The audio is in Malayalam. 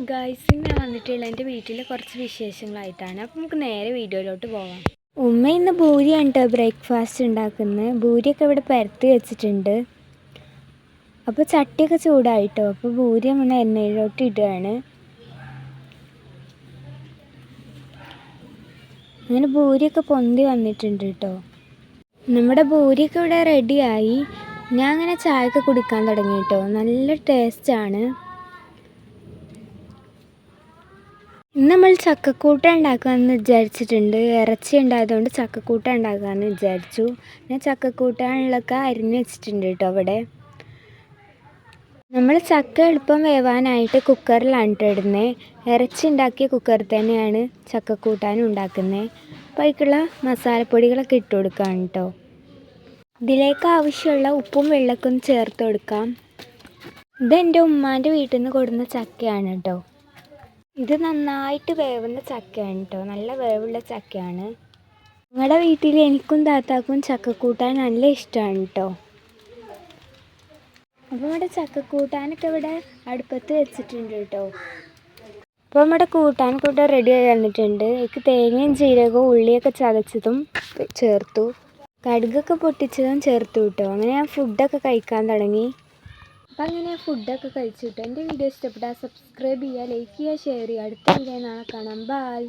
ഇന്ന് ഞാൻ വന്നിട്ടുള്ള എന്റെ വീട്ടിൽ കുറച്ച് വിശേഷങ്ങളായിട്ടാണ്. അപ്പോൾ നമുക്ക് നേരെ വീഡിയോയിലോട്ട് പോകാം ഉമ്മ ഇന്ന് ഭൂരിയാണ് കേട്ടോ ബ്രേക്ക്ഫാസ്റ്റ് ഉണ്ടാക്കുന്നത് ഭൂരിയൊക്കെ ഇവിടെ പരത്തി വെച്ചിട്ടുണ്ട്. അപ്പോൾ ചട്ടിയൊക്കെ ചൂടായിട്ടോ? അപ്പോൾ ഭൂരി നമ്മൾ എണ്ണയിലോട്ട് ഇടുകയാണ്. അങ്ങനെ ഭൂരിയൊക്കെ പൊന്തി വന്നിട്ടുണ്ട് കേട്ടോ നമ്മുടെ ഭൂരിയൊക്കെ ഇവിടെ റെഡിയായി ഞാൻ അങ്ങനെ ചായയൊക്കെ കുടിക്കാൻ തുടങ്ങി കേട്ടോ നല്ല ടേസ്റ്റാണ് നമ്മൾ ചക്കക്കൂട്ട ഉണ്ടാക്കാമെന്ന് വിചാരിച്ചിട്ടുണ്ട്. ഇറച്ചി ഉണ്ടായതുകൊണ്ട് ചക്കക്കൂട്ട ഉണ്ടാക്കാമെന്ന് വിചാരിച്ചു. ഞാൻ ചക്കക്കൂട്ടാനുള്ളൊക്കെ അരിഞ്ഞ് വെച്ചിട്ടുണ്ട് കേട്ടോ അവിടെ നമ്മൾ ചക്ക എളുപ്പം വേവാനായിട്ട് കുക്കറിലാണ് കേട്ടോ ഇടുന്നത് ഇറച്ചി ഉണ്ടാക്കിയ കുക്കറിൽ തന്നെയാണ് ചക്കക്കൂട്ടാനും ഉണ്ടാക്കുന്നത് അപ്പോൾ അതിലേക്കുള്ള മസാലപ്പൊടികളൊക്കെ ഇട്ട് കൊടുക്കാം കേട്ടോ. ഇതിലേക്ക് ആവശ്യമുള്ള ഉപ്പും വെള്ളക്കും ചേർത്ത് കൊടുക്കാം. ഇതെന്റെ ഉമ്മാന്റെ വീട്ടിൽ നിന്ന് കൊടുന്ന ചക്കയാണ് കേട്ടോ. ഇത് നന്നായിട്ട് വേവുന്ന ചക്കയാണ് കേട്ടോ നല്ല വേവുള്ള ചക്കയാണ്. ഞങ്ങളുടെ വീട്ടിൽ എനിക്കും താത്താക്കും ചക്കക്കൂട്ടാൻ നല്ല ഇഷ്ടമാണ് കേട്ടോ അപ്പോൾ നമ്മുടെ ചക്കക്കൂട്ടാനൊക്കെ ഇവിടെ അടുപ്പത്ത് വെച്ചിട്ടുണ്ട് കേട്ടോ അപ്പോൾ നമ്മുടെ കൂട്ടാൻ ഇവിടെ റെഡി ആയി വന്നിട്ടുണ്ട്. എനിക്ക് തേങ്ങയും ജീരകവും ഉള്ളിയൊക്കെ ചതച്ചതും ചേർത്തു. കടുകൊക്കെ പൊട്ടിച്ചതും ചേർത്തു കേട്ടോ അങ്ങനെ ഞാൻ ഫുഡൊക്കെ കഴിക്കാൻ തുടങ്ങി. അപ്പം അങ്ങനെ ഫുഡൊക്കെ കഴിച്ചിട്ട് എന്റെ വീഡിയോ ഇഷ്ടപ്പെട്ടാൽ സബ്സ്ക്രൈബ് ചെയ്യുക ലൈക്ക് ചെയ്യുക ഷെയർ ചെയ്യുക. അടുത്ത വീഡിയോ നാളെ കാണാം. ബൈ